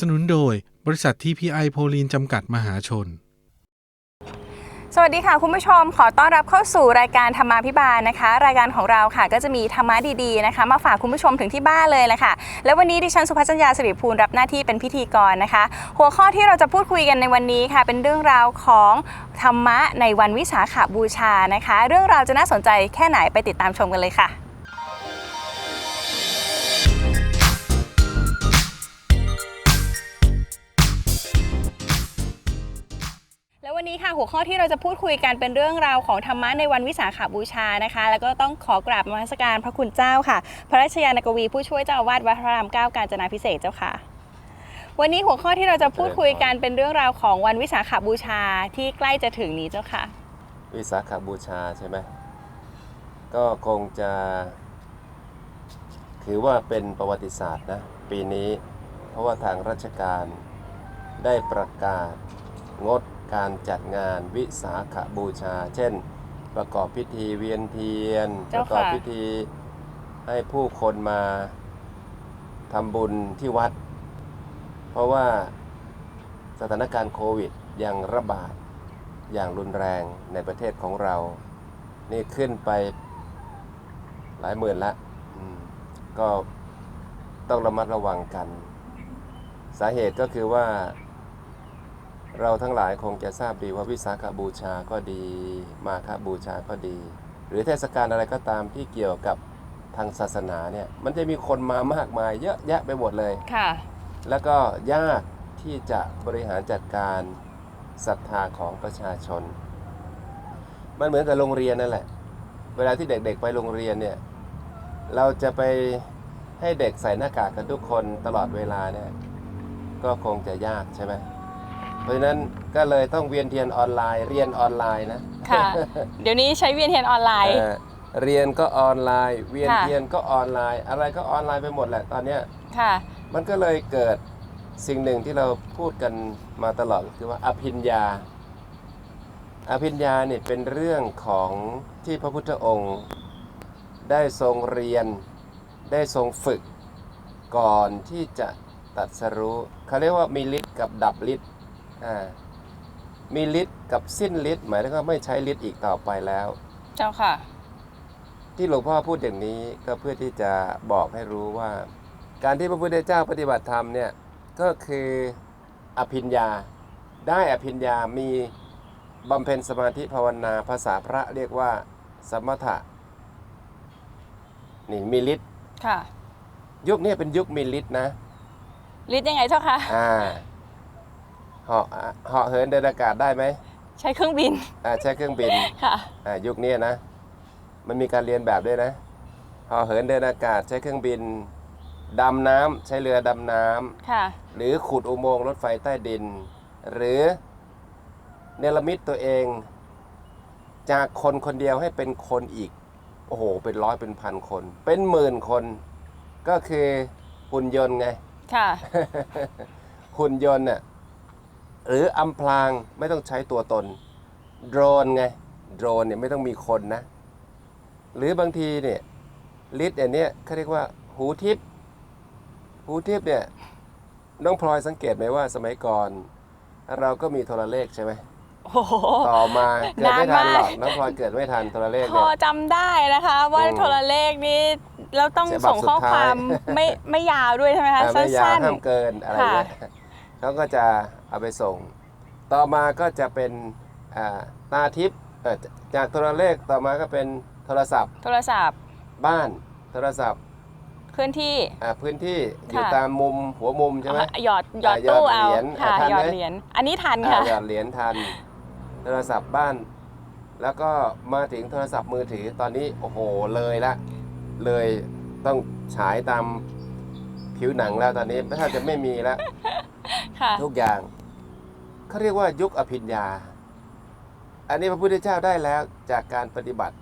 สนุนโดย บริษัททีพีไอโพลีนจำกัดมหาชน สวัสดีค่ะ คุณผู้ชมขอต้อนรับเข้าสู่รายการธรรมาพิบาลนะคะ รายการของเราค่ะก็จะมีธรรมะดีๆนะคะ มาฝากคุณผู้ชมถึงที่บ้านเลยแหละค่ะ แล้ววันนี้ดิฉันสุพัชญาสิริภูลรับหน้าที่เป็นพิธีกรนะคะ หัวข้อที่เราจะพูดคุยกันในวันนี้ค่ะ เป็นเรื่องราวของธรรมะในวันวิสาขบูชานะคะ เรื่องราวจะน่าสนใจแค่ไหนไปติดตามชมกันเลยค่ะ หัวข้อที่เราจะพูดคุยกันเป็นเรื่องราวของธรรมะในวันวิสาขบูชานะคะ แล้วก็ต้องขอกราบมัสการพระคุณเจ้าค่ะ พระราชยานกวีผู้ช่วยเจ้าอาวาสวัดพระรามเก้ากาญจนาพิเศษเจ้าค่ะ วันนี้หัวข้อที่เราจะพูดคุยกันเป็นเรื่องราวของวันวิสาขบูชาที่ใกล้จะถึงนี้เจ้าค่ะ วิสาขบูชาใช่ไหมก็คงจะ ถือว่าเป็นประวัติศาสตร์นะปีนี้ เพราะว่าทางราชการได้ประกาศงด การจัดงานวิสาขบูชา เช่น ประกอบพิธีเวียนเทียน ปเจ้าระกอบค่ะพิธีให้ผู้คนมาทำบุญที่วัด เพราะว่าสถานการณ์โควิดยังระบาดอย่างรุนแรงในประเทศของเรา นี่ขึ้นไปหลายหมื่นละอืมก็ต้องระมัดระวังกัน สาเหตุก็คือว่า เราทั้งหลายคงจะทราบดีว่าวิสาขบูชาก็ดี มาฆบูชาก็ดี หรือเทศกาลอะไรก็ตามที่เกี่ยวกับทางศาสนาเนี่ยมันจะมีคนมามากมายเยอะแยะไปหมดเลยค่ะ แล้วก็ยากที่จะบริหารจัดการศรัทธาของประชาชน มันเหมือนกับโรงเรียนนั่นแหละ เวลาที่เด็กๆไปโรงเรียนเนี่ยเราจะไปให้เด็กใส่หน้ากากกันทุกคนตลอดเวลาเนี่ยก็คงจะยากใช่ไหม เพราะฉะนั้นก็เลยต้องเวียนเทียนออนไลน์ เรียนออนไลน์นะค่ะ เดี๋ยวนี้ใช้เวียนเทียนออนไลน์เออเรียนก็ออนไลน์ เวียนค่ะเทียนก็ออนไลน์ อะไรก็ออนไลน์ไปหมดแหละตอนเนี้ยค่ะ มันก็เลยเกิดสิ่งหนึ่งที่เราพูดกันมาตลอดก็คือว่าอภิญญา อภิญญาเนี่ยเป็นเรื่องของที่พระพุทธองค์ได้ทรงเรียนได้ทรงฝึกก่อนที่จะตรัดสรู้เขาเรียกว่ามีฤทธิ์กับดับฤทธิ์ อ่ามีฤทธิ์กับสิ้นฤทธิ์หมายถึงว่าไม่ใช้ฤทธิ์อีกต่อไปแล้ว เจ้าค่ะ ที่หลวงพ่อพูดอย่างนี้ก็เพื่อที่จะบอกให้รู้ว่า การที่พระพุทธเจ้าปฏิบัติธรรมเนี่ยก็คืออภิญญา ได้อภิญญามีบำเพ็ญสมาธิภาวนาภาษาพระเรียกว่า สมถะนี่มีฤทธิ์ค่ะ ยุคนี้เป็นยุคมีฤทธิ์นะฤทธิ์ยังไงเจ้าค่ะอ่า เหาะเหาะเหินเดินอากาศได้ไหมใช้เครื่องบินอ่าใช้เครื่องบินค่ะอ่ายุคนี้นะ มันมีการเรียนแบบด้วยนะเหอเหินเดินอากาศใช้เครื่องบินดำน้ำใช้เรือดำน้ำค่ะ หรือขุดอุโมงค์รถไฟใต้ดิน หรือเนรมิตตัวเอง จากคนคนเดียวให้เป็นคนอีก โอ้โห เป็นร้อยเป็นพันคน เป็นหมื่นคน ก็คือหุ่นยนต์ไง ค่ะ หุ่นยนต์น่ะ หรืออำพรางไม่ต้องใช้ตัวตนโดรนไงโดรนเนี่ยไม่ต้องมีคนนะ หรือบางทีเนี่ยลิดอย่างเนี้ยเขาเรียกว่าหูทิพย์หูทิพย์เนี่ยน้องพลอยสังเกตไหมว่าสมัยก่อน เราก็มีโทรเลขใช่ไหมโอ้โห ต่อมาเกิดไม่ทันหรอกนานมากน้องพลอยเกิดไม่ทันโทรเลขพเนี่อยจำได้นะคะ ว่าอืมโทรเลขนี้เราต้องฉบับส่งข้อสุดคท้าย วามไม่ไม่ยาวด้วยใช่ไหมคะ อ่าสัไม่ยาว้น ห้ามเกินอะไรเงี้ย เขาก็จะเอาไปส่ง ต่อมาก็จะเป็นอ่าตาทิพย์เอ่อจากโทรเลขต่อมาก็เป็นโทรศัพท์ๆโทรศัพท์บ้านโทรศัพท์เคลื่อนที่อ่าพื้นที่อยู่ค่ะตามมุมหัวมุมใช่ไหมหยอดหยอดอะหยอดตู้เอาเหรียญค่ะอะทันหยอดไหมเหรียญอันนี้ทันอ่าค่ะหยอดเหรียญทัน โทรศัพท์บ้าน แล้วก็มาถึงโทรศัพท์มือถือตอนนี้โอ้โหเลยละ เลยต้องฉายตามผิวหนังแล้วตอนนี้ถ้าจะไม่มีแล้ว ค่ะ ทุกอย่างเขาเรียกว่ายุคอภิญญา อันนี้พระพุทธเจ้าได้แล้วจากการปฏิบัติ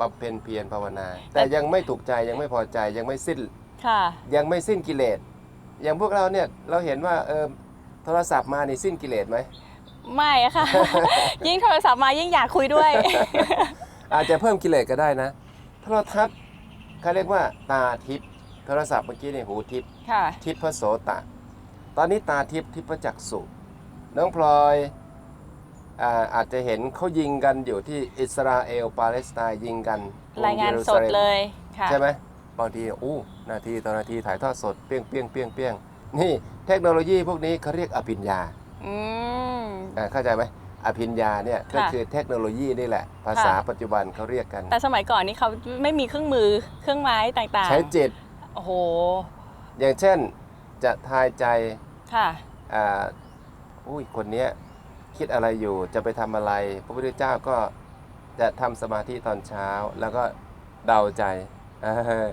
บำเพ็ญเพียรภาวนา แต่ยังไม่ถูกใจยังไม่พอใจยังไม่สิ้นค่ะ ยังไม่สิ้นกิเลส อย่างพวกเราเนี่ยเราเห็นว่าเออโทรศัพท์มานี่สิ้นกิเลสไหมไม่อะค่ะ ยิ่งโทรศัพท์มายิ่งอยากคุยด้วย อาจจะเพิ่มกิเลสก็ได้นะโทรทัศน์เขาเรียกว่าตาทิพย์โทรศัพท์เมื่อกี้เนี่ยหูทิพย์ค่ะทิพย์พระโสตะ ตอนนี้ตาทิพย์ทิพจักษุน้องพลอยอาอาจจะเห็นเขายิงกันอยู่ที่อิสราเอลปาเลสไตน์ยิงกันรายงานสดเลยค่ะใช่ไหมบางทีอู้นาทีต่อนาทีถ่ายทอดสดเปี้ยงเปี้ยงเปี้ยงเปี้ยงนี่เทคโนโลยีพวกนี้เขาเรียกอภิญญาอืมอ่าเข้าใจไหมอภิญญาเนี่ยก็ค่ะคือเทคโนโลยีนี่แหละ ภาษาปัจจุบันเขาเรียกกัน แต่สมัยก่อนนี่เขาไม่มีเครื่องมือเครื่องไม้ต่างๆ ใช้จิตโอ้โหอย่างเช่น จะทายใจค่ะ อ่าอุ้ยคนเนี้ยคิดอะไรอยู่จะไปทำอะไร พระพุทธเจ้าก็จะทำสมาธิตอนเช้า แล้วก็เดาใจเออ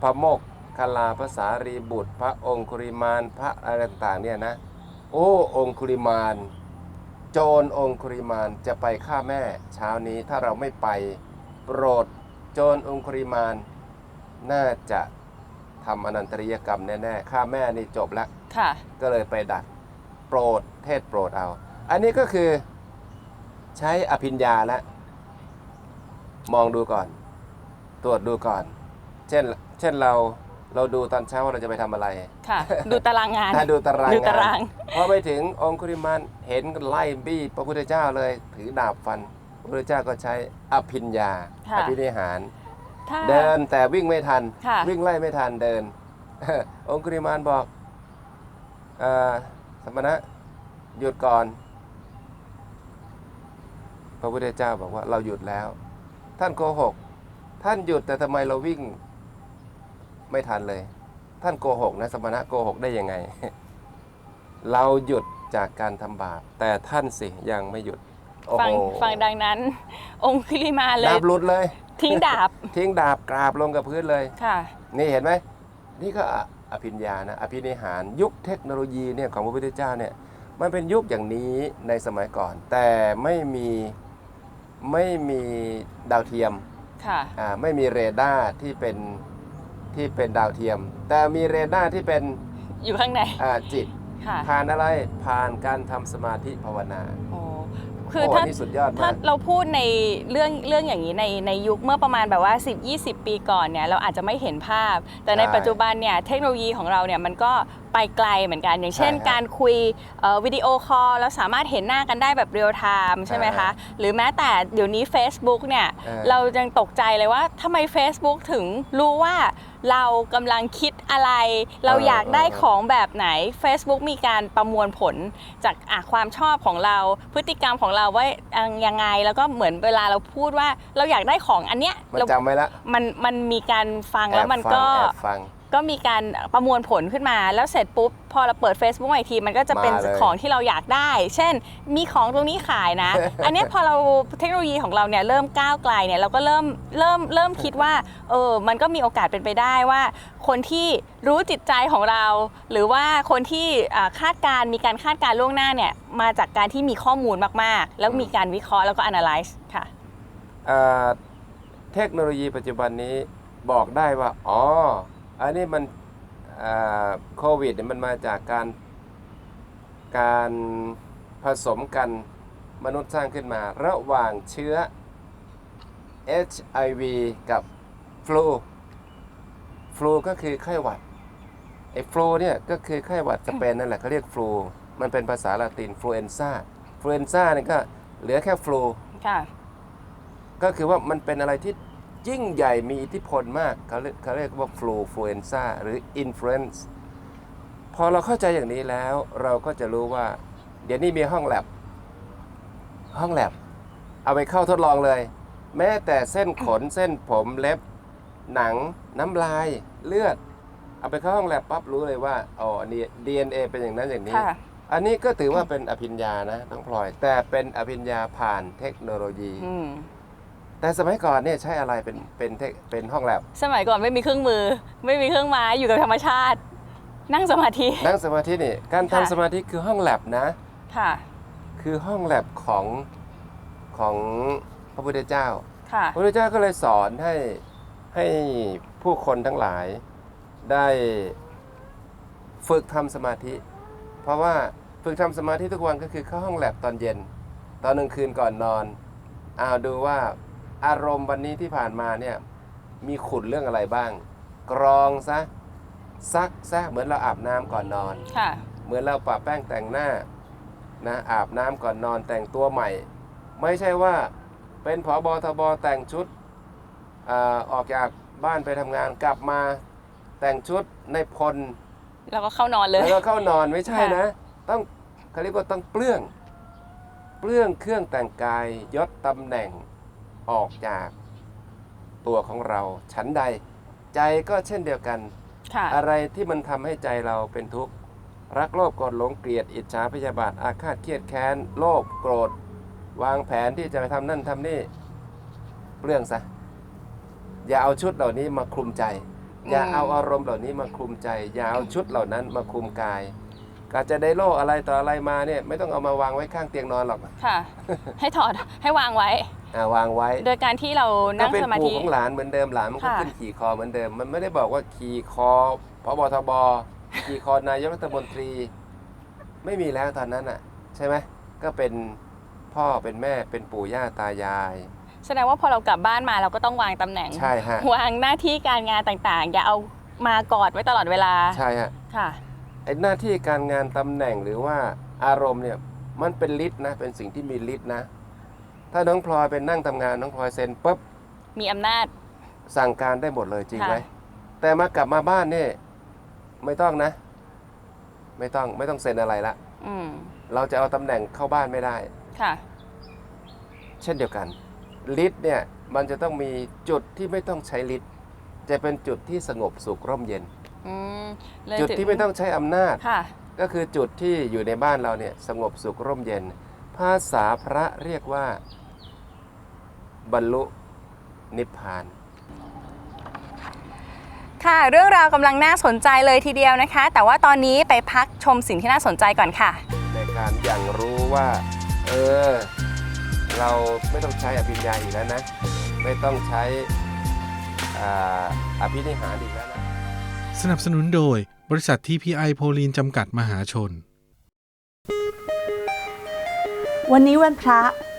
พระโมกคลาภาษารีบุตร พระองคุริมานพระอะไรต่างๆเนี่ยนะ โอ้องคุริมาน โจรองคุริมานจะไปฆ่าแม่เช้านี้ถ้าเราไม่ไป โปรดโจรองคุริมาน น่าจะ ทำอนันตริยกรรมแน่ๆฆ่าแม่นี่จบแล้ว ค่ะ ก็เลยไปดักโปรดเทศโปรดเอา อันนี้ก็คือใช้อภิญญาแล้วมองดูก่อน ตรวจดูก่อน เช่น เช่นเราเราดูตอนเช้าว่าเราจะไปทำอะไร ค่ะ ดูตารางงาน ถ้าดูตารางดูตาราง พอไปถึงองคุริมานเห็นไล่บี้พระพุทธเจ้าเลย ถือดาบฟัน พระพุทธเจ้าก็ใช้อภิญญาค่ะ อภินิหาร ถ้า เดินแต่วิ่งไม่ทัน ค่ะ วิ่งไล่ไม่ทันเดิน องคุริมานบอกเออสมณะหยุดก่อน พระพุทธเจ้าบอกว่าเราหยุดแล้ว ท่านโกหก ท่านหยุดแต่ทำไมเราวิ่งไม่ทันเลย ท่านโกหกนะสมณะโกหกได้ยังไง เราหยุดจากการทำบาปแต่ท่านสิยังไม่หยุดโอ้ฟังโหฟังดังนั้น องคุลิมาเลดายบหลุดเลย ทิ้งดาบ ทิ้งดาบกราบลงกับพื้นเลย ค่ะ นี่เห็นไหม นี่ก็ออภิญญานะอภินิหารยุคเทคโนโลยีเนี่ยของพระพุทธเจ้าเนี่ยมันเป็นยุคอย่างนี้ในสมัยก่อน แต่ไม่มีไม่มีดาวเทียมค่ะอ่าไม่มีเรดาร์ที่เป็นที่เป็นดาวเทียม แต่มีเรดาร์ที่เป็นอยู่ข้างในอ่าจิต ค่ะผ่านอะไรผ่านการทำสมาธิภาวนาโอ้คือโอ้ถ้า นี่สุดยอดถ้ามาก เราพูดในเรื่องเรื่องอย่างนี้ในในยุคเมื่อประมาณแบบว่า 10 20 ปีก่อนเนี่ยเราอาจจะไม่เห็นภาพ แต่ในใช่ปัจจุบันเนี่ยเทคโนโลยีของเราเนี่ยมันก็ไปไกลเหมือนกัน อย่างเช่น ใช่ครับการคุยเอ่อวิดีโอคอลแล้วสามารถเห็นหน้ากันได้แบบเรียลไทม์ใช่ไหมคะ หรือแม้แต่เดี๋ยวนี้ Facebook เนี่ย เออ เรายังตกใจเลยว่าทำไม Facebook ถึงรู้ว่าเรากำลังคิดอะไร เราอยากได้ของแบบไหน Facebook มีการประมวลผลจากอะความชอบของเรา พฤติกรรมของเราว่ายังไงแล้วก็เหมือนเวลาเราพูดว่าเราอยากได้ของอันเนี้ยมันเราจำไว้ละมันมันมีการฟังแอแล้วบมันฟังก็ แอบฟัง ก็มีการประมวลผลขึ้นมาแล้วเสร็จปุ๊บ พอเราเปิด Facebook มาอีกทีมันก็จะเป็นมาเลยของที่เราอยากได้ เช่น มีของตรงนี้ขายนะ อันเนี้ยพอเราเทคโนโลยีของเราเนี่ยเริ่มก้าวไกลเนี่ยเราก็เริ่มเริ่มเริ่มคิดว่าเออมันก็มีโอกาสเป็นไปได้ว่า คนที่รู้จิตใจของเรา หรือว่าคนที่อ่าคาดการณ์มีการคาดการณ์ล่วงหน้าเนี่ยมาจากการที่มีข้อมูลมากๆ แล้วมีการวิเคราะห์แล้วก็ analyze ค่ะอ่าเทคโนโลยีปัจจุบันนี้บอกได้ว่า อ๋อ อันนี้มันอ่าโควิดเนี่ยมันมาจากการการผสมกันมนุษย์สร้างขึ้นมา ระหว่างเชื้อ HIV กับฟลูฟลูก็คือไข้หวัดไอ้ฟลูเนี่ยก็คือไข้หวัดสเปนนั่นแหละเขาเรียกฟลูมันเป็นภาษาละตินฟลูเอนซ่าฟลูเอนซ่าเนี่ยก็เหลือแค่ฟลูค่ะก็คือว่ามันเป็นอะไรที่ ยิ่งใหญ่มีอิทธิพลมากเขาเรียกเขาเรียกว่าฟลูฟลูเอนซ่าหรืออินฟลูเอนซ์พอเราเข้าใจอย่างนี้แล้ว เราก็จะรู้ว่า เดี๋ยวนี้มีห้องแลบห้องแลบเอาไปเข้าทดลองเลย แม้แต่เส้นขนเส้นผมเล็บ หนังน้ำลายเลือด เอาไปเข้าห้องแลบปั๊บรู้เลยว่าอ๋อนี่ DNA เป็นอย่างนั้นอย่างนี้ ค่ะ อันนี้ก็ถือว่าเป็นอภิญญานะน้องพลอย แต่เป็นอภิญญาผ่านเทคโนโลยี อืม แต่สมัยก่อนเนี่ยใช้อะไรเป็นเป็นเทคเป็นห้องแลบสมัยก่อนไม่มีเครื่องมือ ไม่มีเครื่องไม้อยู่กับธรรมชาติ นั่งสมาธิ นั่งสมาธินี่การทำค่ะ สมาธิคือห้องแลบนะ ค่ะคือห้องแลบของของพระพุทธเจ้า ค่ะ พระพุทธเจ้าก็เลยสอนให้ให้ผู้คนทั้งหลายได้ฝึกทำสมาธิ เพราะว่าฝึกทำสมาธิทุกวันก็คือเข้าห้องแลบตอนเย็น ตอนกลางคืนก่อนนอนเอาดูว่า อารมณ์วันนี้ที่ผ่านมาเนี่ยมีขุนเรื่องอะไรบ้าง กรองซะซักซะเหมือนเราอาบน้ำก่อนนอนค่ะเหมือนเราปะแป้งแต่งหน้านะอาบน้ำก่อนนอนแต่งตัวใหม่ ไม่ใช่ว่าเป็นผอบอทบแต่งชุดอาออกจากบ้านไปทำงานกลับมาแต่งชุดในพลแล้วก็เข้านอนเลยแล้วก็เข้านอนไม่ใช่ค่ะนะ ต้องเขาเรียกว่าต้องเปลื้อง เปลื้องเครื่องแต่งกายยศตำแหน่ง ออกจากตัวของเรา ชั้นใด ใจก็เช่นเดียวกัน ค่ะ อะไรที่มันทำให้ใจเราเป็นทุกข์ รักโลภโกรธหลงเกลียดอิจฉาพยาบาทอาฆาตเครียดแค้น โลภโกรธ วางแผนที่จะไปทำนั่นทำนี่เปลื้องซะ อย่าเอาชุดเหล่านี้มาคลุมใจ อย่าอืมเอาอารมณ์เหล่านี้มาคลุมใจ อย่าเอาชุดเหล่านั้นมาคลุมกาย การจะได้โลกอะไรต่ออะไรมาเนี่ยไม่ต้องเอามาวางไว้ข้างเตียงนอนหรอก ค่ะ ให้ถอด ให้วางไว้ อ่าวางไว้โดยการที่เราก็นั่งเป็นสมาปู่ธิ ของหลานเหมือนเดิมหลานมันก็ค่ะ ขึ้นขี่คอเหมือนเดิม มันไม่ได้บอกว่าขี่คอพบทบขี่คอนายกรัฐมนตรี ไม่มีแล้วตอนนั้นอะ ใช่ไหมก็เป็นพ่อเป็นแม่เป็นปู่ย่าตายาย แสดงว่าพอเรากลับบ้านมาเราก็ต้องวางตำแหน่ง ใช่ฮะวางหน้าที่การงานต่างๆ อย่าเอามากอดไว้ตลอดเวลาใช่ฮะค่ะ ไอ้หน้าที่การงานตำแหน่งหรือว่าอารมณ์เนี่ยมันเป็นฤทธิ์นะเป็นสิ่งที่มีฤทธิ์นะ ถ้าน้องพลอยเป็นนั่งทำงานน้องพลอยเซ็นปุ๊บมีอำนาจ สั่งการได้หมดเลยจริงไหมค่ะ แต่มากลับมาบ้านเนี่ยไม่ต้องนะ ไม่ต้องไม่ต้องเซ็นอะไรละอืมเราจะเอาตำแหน่งเข้าบ้านไม่ได้ ค่ะ เช่นเดียวกันฤทธิ์เนี่ยมันจะต้องมีจุดที่ไม่ต้องใช้ฤทธิ์จะเป็นจุดที่สงบสุขร่มเย็น อืมเลยจุดถึที่ไม่ต้องใช้อำนาจ ค่ะ ก็คือจุดที่อยู่ในบ้านเราเนี่ยสงบสุขร่มเย็น ภาษาพระเรียกว่า บรรลุนิพพาน ค่ะ เรื่องราวกำลังน่าสนใจเลยทีเดียวนะคะ แต่ว่าตอนนี้ไปพักชมสิ่งที่น่าสนใจก่อนค่ะ ในการอย่างรู้ว่า เออ เราไม่ต้องใช้อภิญญาอีกแล้วนะ ไม่ต้องใช้อ่าอภินิหารอีกแล้วนะ สนับสนุนโดยบริษัท TPI โพลีนจำกัดมหาชน วันนี้วันพระ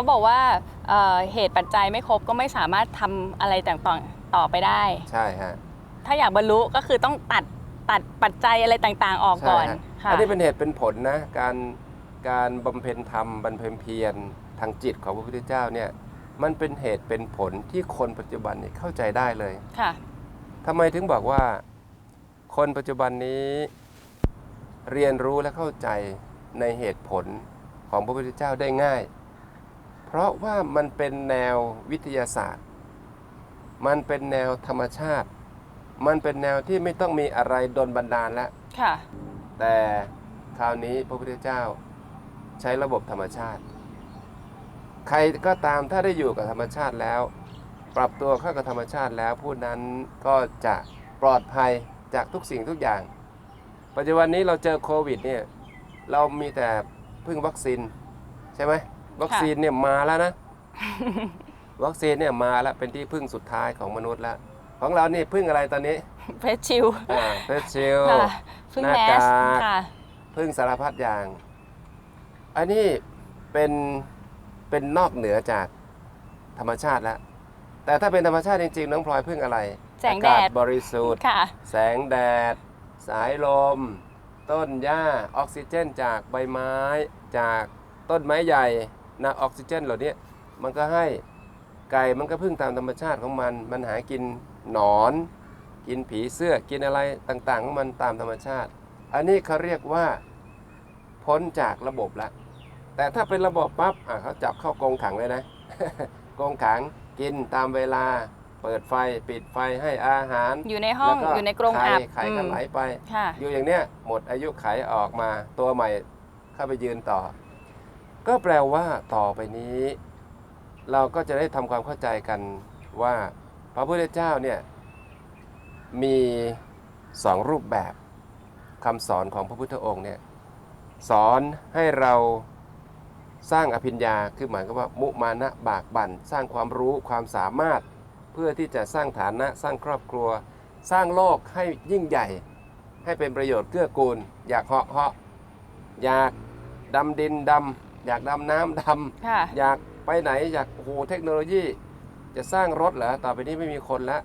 เขาบอกว่าเอ่อเหตุปัจจัยไม่ครบก็ไม่สามารถทำอะไรต่างๆต่อไปได้ ใช่ฮะถ้าอยากบรรลุก็คือต้องตัดตัดปัจจัยอะไรต่างๆออกใช่ก่อนฮะค่ะอันนี้เป็นเหตุเป็นผลนะ การการบำเพ็ญธรรมบำเพ็ญเพียรทางจิตของพระพุทธเจ้าเนี่ยมันเป็นเหตุเป็นผลที่คนปัจจุบันเนี่ยเข้าใจได้เลย ค่ะ ทำไมถึงบอกว่า คนปัจจุบันนี้เรียนรู้และเข้าใจในเหตุผลของพระพุทธเจ้าได้ง่าย เพราะว่ามันเป็นแนววิทยาศาสตร์ มันเป็นแนวธรรมชาติ มันเป็นแนวที่ไม่ต้องมีอะไรดนบันดาลแล้วค่ะ แต่คราวนี้พระพุทธเจ้าใช้ระบบธรรมชาติ ใครก็ตามถ้าได้อยู่กับธรรมชาติแล้ว ปรับตัวเข้ากับธรรมชาติแล้วผู้นั้นก็จะปลอดภัยจากทุกสิ่งทุกอย่าง ปัจจุบันนี้เราเจอโควิดเนี่ยเรามีแต่พึ่งวัคซีนใช่ไหม วัคซีนเนี่ยมาแล้วนะ วัคซีนเนี่ยมาแล้วเป็นที่พึ่งสุดท้ายของมนุษย์แล้ว ของเรานี่พึ่งอะไรตอนนี้เพชรชิลอ่าเฟสชิลค่ะพึ่งหน้าแมสกากค่ะพึ่งสารพัดอย่าง อันนี้เป็นเป็นนอกเหนือจากธรรมชาติแล้ว แต่ถ้าเป็นธรรมชาติจริงๆน้องพลอยพึ่งอะไรแสงแดดอากาศบริสุทธิ์ค่ะแสงแดด สายลม ต้นหญ้าออกซิเจนจากใบไม้จากต้นไม้ใหญ่ นะออกซิเจนเหล่านี้มันก็ให้ไก่มันก็พึ่งตามธรรมชาติของมัน มันหากินหนอน กินผีเสื้อกินอะไรต่างๆของมันตามธรรมชาติ อันนี้เขาเรียกว่าพ้นจากระบบแล้วแต่ถ้าเป็นระบบปั๊บอะเขาจับเข้ากรงขังเลยนะกรงขังกินตามเวลา เปิดไฟปิดไฟให้อาหาร อยู่ในห้องแล้วอยู่ในกรงไข่อับไข่ก็อืมไหลไปค่ะอยู่อย่างเนี้ยหมดอายุไขออกมาตัวใหม่เข้าไปยืนต่อ ก็แปลว่าต่อไปนี้ เราก็จะได้ทำความเข้าใจกันว่า พระพุทธเจ้าเนี่ยมีสองรูปแบบคำสอนของพระพุทธองค์เนี่ยสอนให้เราสร้างอภิญญาคือหมายความว่า มุมานะบากบั่นสร้างความรู้ความสามารถ เพื่อที่จะสร้างฐานะสร้างครอบครัว สร้างโลกให้ยิ่งใหญ่ ให้เป็นประโยชน์เกื้อกูล อยากเหาะเหาะอยากดำดินดำ อยากดำน้ำดำค่ะอยากไปไหนอยากโอ้โหเทคโนโลยี จะสร้างรถเหรอต่อไปนี้ไม่มีคนละ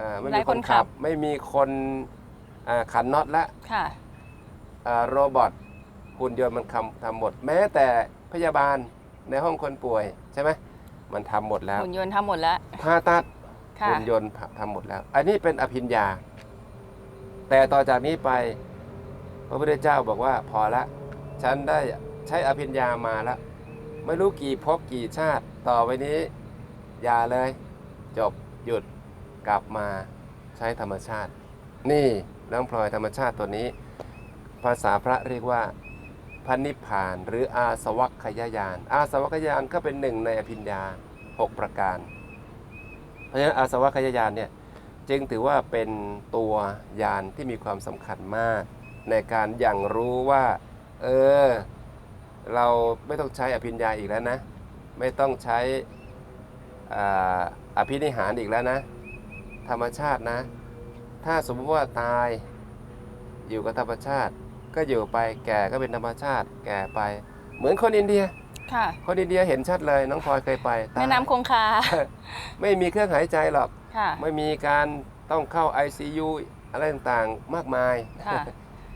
อ่าไม่หลามียคคนนขัขับบไม่มีคนอ่าขันน็อตละค่ะ อ่าโรบอทหุ่นยนต์มันทำทำหมด แม้แต่พยาบาลในห้องคนป่วยใช่ไหมมันทำหมดแล้วหุ่นยนต์ทำหมดแล้ว ผ่าตัด ค่ะ หุ่นยนต์ทำหมดแล้ว อันนี้เป็นอภิญญา แต่ต่อจากนี้ไป พระพุทธเจ้าบอกว่าพอละ ฉันได้ ใช้อภิญญามาแล้ว ไม่รู้กี่ภพกี่ชาติ ต่อไปนี้ อย่าเลย จบหยุดกลับมาใช้ธรรมชาติ นี่น้องพลอยธรรมชาติตัวนี้ ภาษาพระเรียกว่าพันนิพพานหรืออาสวัคคยายาน อาสวัคคยายานก็เป็นหนึ่งในอภิญญาหกประการ เพราะฉะนั้นอาสวัคคยายานเนี่ยจึงถือว่าเป็นตัวยานที่มีความสำคัญมาก ในการอย่างรู้ว่า เออ เราไม่ต้องใช้อภิญญาอีกแล้วนะ ไม่ต้องใช้อ่าอภินิหารอีกแล้วนะ ธรรมชาตินะ ถ้าสมมติว่าตายอยู่กับธรรมชาติ ก็อยู่ไปแก่ก็เป็นธรรมชาติ แก่ไป เหมือนคนอินเดียค่ะคนอินเดียเห็นชัดเลยน้องพลอยเคยไปตายแม่น้ำคงคา ไม่มีเครื่องหายใจหรอกค่ะไม่มีการต้องเข้า ICU อะไรต่างๆมากมายค่ะ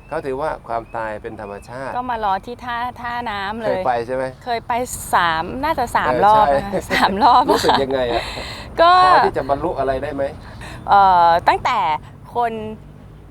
เขาถือว่าความตายเป็นธรรมชาติ ก็มารอที่ท่าท่าน้ำเลเคยย ไปใช่ไหม เคยไปสามน่าจะสามเออรอบใช่ นะคะสามรอบรู้สึกค่ะยังไงอะก็พอที่จะบรรลุอะไรได้ไหม เอ่อตั้งแต่คน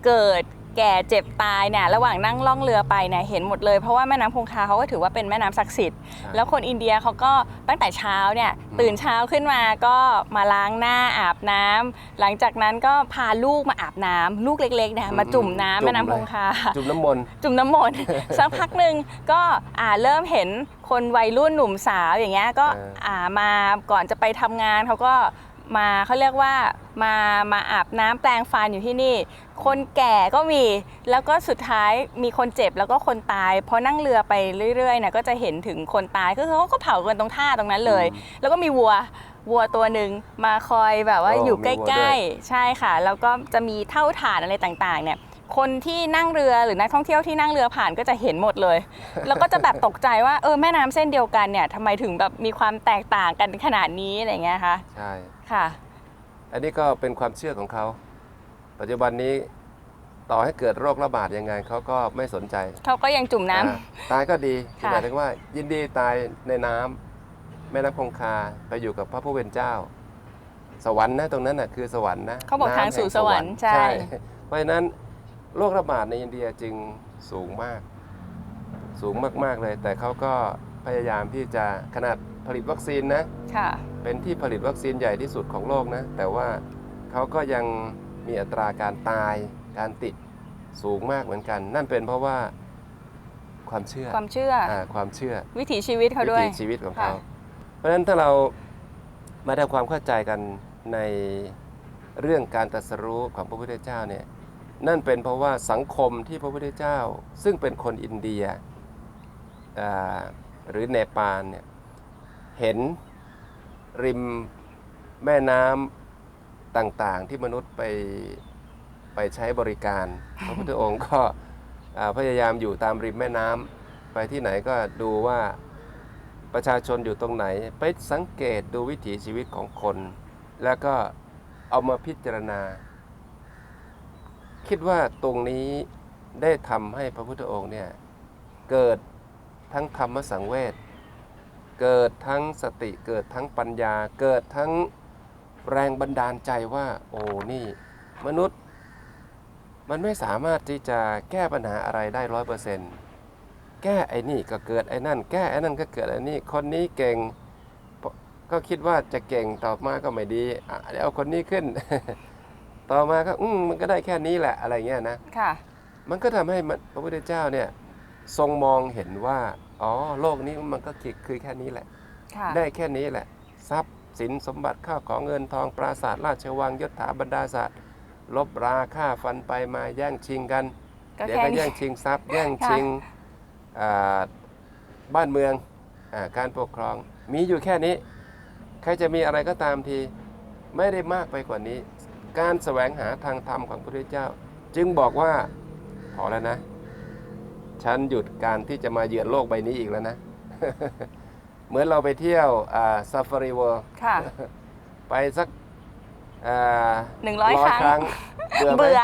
เกิด แก่เจ็บตายเนี่ยระหว่างนั่งล่องเรือไปเนี่ยเห็นหมดเลย เพราะว่าแม่น้ำคงคาเขาก็ถือว่าเป็นแม่น้ำศักดิ์สิทธิ์แล้วคนอินเดียเขาก็ตั้งแต่เช้าเนี่ยอืมตื่นเช้าขึ้นมาก็มาล้างหน้าอาบน้ำหลังจากนั้นก็พาลูกมาอาบน้ำลูกเล็กๆเนี่ยมาจุ่มน้ำแม่น้ำคงคาจุ่มน้ำมนต์จุ่มน้ำมนต์สักพักหนึ่งก็อ่าเริ่มเห็นคนวัยรุ่นหนุ่มสาวอย่างเงี้ยก็เอออ่อ่ามาก่อนจะไปทำงานเขาก็ มาเขาเรียกว่ามามาอาบน้ำแปลงฟันอยู่ที่นี่ คนแก่ก็มีแล้วก็สุดท้ายมีคนเจ็บแล้วก็คนตายพอนั่งเรือไปเรื่อยๆเนี่ยก็จะเห็นถึงคนตายก็คือเขาก็เผากันตรงท่าตรงนั้นเลย แล้วก็มีวัววัวตัวหนึ่งมาคอยแบบว่าโอ้อยู่ใกมีวัวด้ล้วยๆใช่ค่ะ แล้วก็จะมีเท่าฐานอะไรต่างๆ เนี่ยคนที่นั่งเรือหรือนักท่องเที่ยวที่นั่งเรือผ่านก็จะเห็นหมดเลย แล้วก็จะแบบตกใจว่าเออแม่น้ำเส้นเดียวกันเนี่ยทำไมถึงแบบมีความแตกต่างกันขนาดนี้อะไรอย่างเงี้ยคะใช่ ค่ะ อันนี้ก็เป็นความเชื่อของเขา ปัจจุบันนี้ต่อให้เกิดโรคระบาดยังไงเขาก็ไม่สนใจเขาก็ยังจุ่มน้ำ อ่าตายก็ดีค่ะ หมายถึงว่า ยินดีตายในน้ำแม่น้ำคงคาไปอยู่กับพระผู้เป็นเจ้า สวรรค์นะตรงนั้นน่ะคือสวรรค์นะเขาบอกน้ำทางสู่แห่สวรรค์ใช่ เพราะฉะนั้นโรคระบาดในอินเดียจึงสูงมาก สูงมากๆเลย แต่เขาก็พยายามที่จะขนาด ผลิตวัคซีนนะ ค่ะ เป็นที่ผลิตวัคซีนใหญ่ที่สุดของโลกนะ แต่ว่าเขาก็ยังมีอัตราการตาย การติดสูงมากเหมือนกัน นั่นเป็นเพราะว่าความเชื่อความเชื่ออาความเชื่อ วิถีชีวิตเขาด้วย วิถีชีวิตของเขา ค่ะ เพราะฉะนั้นถ้าเรามาทำความเข้าใจกันในเรื่องการตรัสรู้ของพระพุทธเจ้าเนี่ย นั่นเป็นเพราะว่าสังคมที่พระพุทธเจ้า ซึ่งเป็นคนอินเดียอ่าหรือเนปาลเนี่ย เห็นริมแม่น้ำต่างๆ ที่มนุษย์ไปไปใช้บริการ พระพุทธองค์ก็พยายามอยู่ตามริมแม่น้ำไปที่ไหนก็ดูว่าประชาชนอยู่ตรงไหน ไปสังเกตดูวิถีชีวิตของคน แล้วก็เอามาพิจารณา คิดว่าตรงนี้ได้ทำให้พระพุทธองค์เนี่ยเกิดทั้งธรรมสังเวช เกิดทั้งสติเกิดทั้งปัญญา เกิดทั้งแรงบันดาลใจว่า โอ้นี่ มนุษย์มันไม่สามารถที่จะแก้ปัญหาอะไรได้ร้อยเปอร์เซ็นต์แก้ไอ้นี่ก็เกิดไอ้นั่น แก้ไอ้นั่นก็เกิดไอ้นี่ คนนี้เก่ง ก็คิดว่าจะเก่งต่อมาก็ไม่ดีอะเดี๋ยวเอาคนนี้ขึ้น ต่อมาก็อืมมันก็ได้แค่นี้แหละอะไรเงี้ยนะค่ะ มันก็ทำให้มันพระพุทธเจ้าเนี่ยทรงมองเห็นว่า อ๋อโลกนี้มันก็คือคือแค่นี้แหละค่ะได้แค่นี้แหละ ทรัพย์สินสมบัติข้าวของเงินทองปราสาทราชวังยศถาบรรดาศักดิ์ลบราค่าฟันไปมาแย่งชิงกันก็เดี๋ยวแค่ก็นี้แย่งชิงทรัพย์ แย่งชิงอ่าบ้านเมืองอาการปกครอง มีอยู่แค่นี้ ใครจะมีอะไรก็ตามที ไม่ได้มากไปกว่านี้ การแสวงหาทางธรรมของพระพุทธเจ้า จึงบอกว่าพอแล้วนะ ฉันหยุดการที่จะมาเยือนโลกใบนี้อีกแล้วนะ เหมือนเราไปเที่ยวซาฟารีเวิร์ค่ะไปสักอ่าหนึ่งร้อยครั้งครั้งเบื่อไหมเบื่อ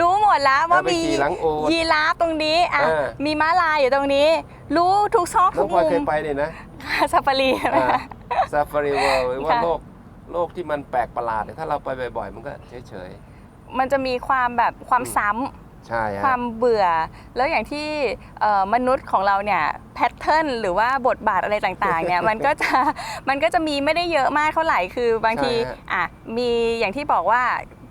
รู้หมดแล้วว่าเอาไปมีขี่หลังโอยีราฟตรงนี้อะอ่ามีม้าลายอยู่ตรงนี้ รู้ทุกซอกน้ทุองกพลอยมุเคยมไปเนี่ยนะค่ะซาฟารีใช่ไหมคะซาฟารีเวิลด์หรือว่าค่ะโลกโลกที่มันแปลกประหลาดเนี่ยถ้าเราไปบ่อยๆ มันก็เฉยมันจะมีความแบบความซ้ำๆ ใช่ฮะ ความเบื่อ แล้วอย่างที่เอ่อมนุษย์ของเราเนี่ยแพทเทิร์นหรือว่าบทบาทอะไรต่างๆเนี่ย มันก็จะมันก็จะมีไม่ได้เยอะมากเท่าไหร่คือบางทีใช่ฮะอะมีอย่างที่บอกว่า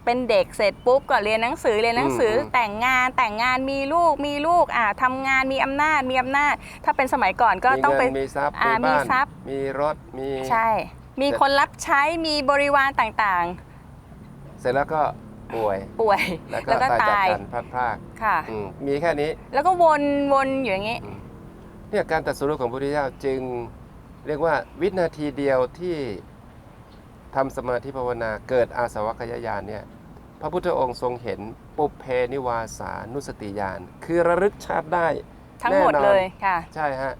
เป็นเด็กเสร็จปุ๊บก็เรียนหนังสือเรียนหนังสืออม แต่งงานแต่งงานมีลูกมีลูกอะทำงานมีอำนาจมีอำนาจ ถ้าเป็นสมัยก่อนก็มีต้องไปเงินมีทรัพย์อ่ามีบ้านมีทรัพย์ มีรถมี ใช่ มีคนรับใช้มีบริวารต่างเสร็จแล้วก็ ป่วยๆป่วย แล้วก็แล้วก็ตายจากตายกันพลาดพลากค่ะ อืมมีแค่นี้แล้วก็วนวนอยู่อย่างนี้เนี่ยการตรัดสรู้ของพระพุทธเจ้าจึงเรียกว่าวินาทีเดียวที่ทำสมาธิภาวนาเกิดอาสวัคยายานเนี่ยพระพุทธองค์ทรงเห็นปุเพนิวาสานุสติญาณคือระลึกชาติได้ ทั้งหมดแน่นอน เลยค่ะ ใช่ฮะ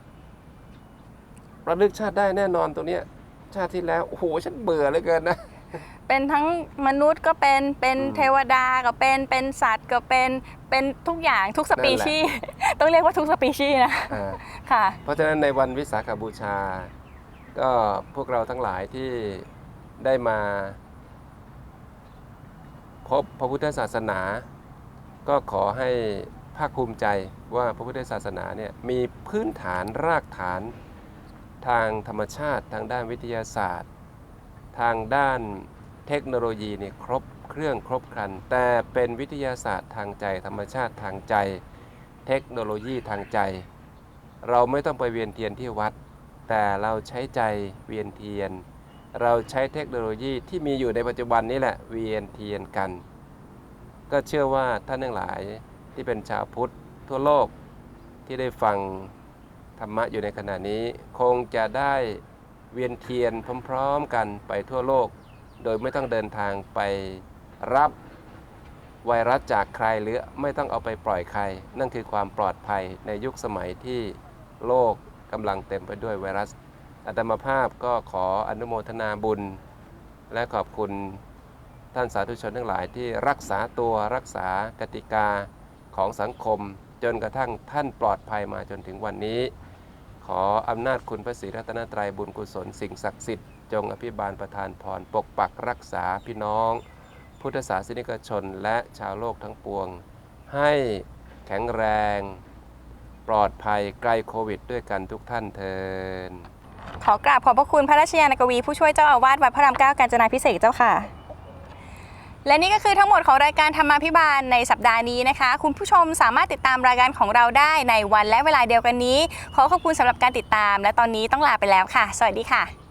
ระลึกชาติได้แน่นอนตรงเนี้ย ชาติที่แล้ว โอ้โห ฉันเบื่อเหลือเกินนะ เป็นทั้งมนุษย์ก็เป็นเป็นอืมเทวดาก็เป็นเป็นสัตว์ก็เป็นเป็นทุกอย่างทุกสปีนั่นแหละชีส์ต้องเรียกว่าทุกสปีชีส์นะอ่าค่ะ เพราะฉะนั้นในวันวิสาขบูชา ก็พวกเราทั้งหลายที่ได้มาพบพระพุทธศาสนา ก็ขอให้ภาคภูมิใจว่าพระพุทธศาสนาเนี่ยมีพื้นฐานรากฐานทางธรรมชาติ ทางด้านวิทยาศาสตร์ ทางด้าน เทคโนโลยีเนี่ยครบเครื่องครบครัน แต่เป็นวิทยาศาสตร์ทางใจ ธรรมชาติทางใจ เทคโนโลยีทางใจ เราไม่ต้องไปเวียนเทียนที่วัด แต่เราใช้ใจเวียนเทียน เราใช้เทคโนโลยีที่มีอยู่ในปัจจุบันนี้แหละเวียนเทียนกัน ก็เชื่อว่าท่านทั้งหลายที่เป็นชาวพุทธทั่วโลกที่ได้ฟังธรรมะอยู่ในขณะนี้ คงจะได้เวียนเทียนพร้อม ๆ กันไปทั่วโลก โดยไม่ต้องเดินทางไปรับไวรัสจากใครหรือไม่ต้องเอาไปปล่อยใคร นั่นคือความปลอดภัยในยุคสมัยที่โลกกำลังเต็มไปด้วยไวรัสอาตมาภาพก็ขออนุโมทนาบุญ และขอบคุณท่านสาธุชนทั้งหลายที่รักษาตัวรักษากติกาของสังคม จนกระทั่งท่านปลอดภัยมาจนถึงวันนี้ ขออำนาจคุณพระศรีรัตนตรัยบุญกุศลสิ่งศักดิ์สิทธิ์ จงอภิบาลประทานพรปกปักรักษาพี่น้อง พุทธศาสนิกชนและชาวโลกทั้งปวง ให้แข็งแรง ปลอดภัยไกลโควิด ด้วยกันทุกท่านเทินขอกราบขอบพระคุณพระราชยานกวี ผู้ช่วยเจ้าอาวาสวัดพระรามเก้ากาญจนาพิเศษเจ้าค่ะ และนี่ก็คือทั้งหมดของรายการธรรมาภิบาลในสัปดาห์นี้นะคะ คุณผู้ชมสามารถติดตามรายการของเราได้ในวันและเวลาเดียวกันนี้ ขอขอบคุณสำหรับการติดตาม และตอนนี้ต้องลาไปแล้วค่ะ สวัสดีค่ะ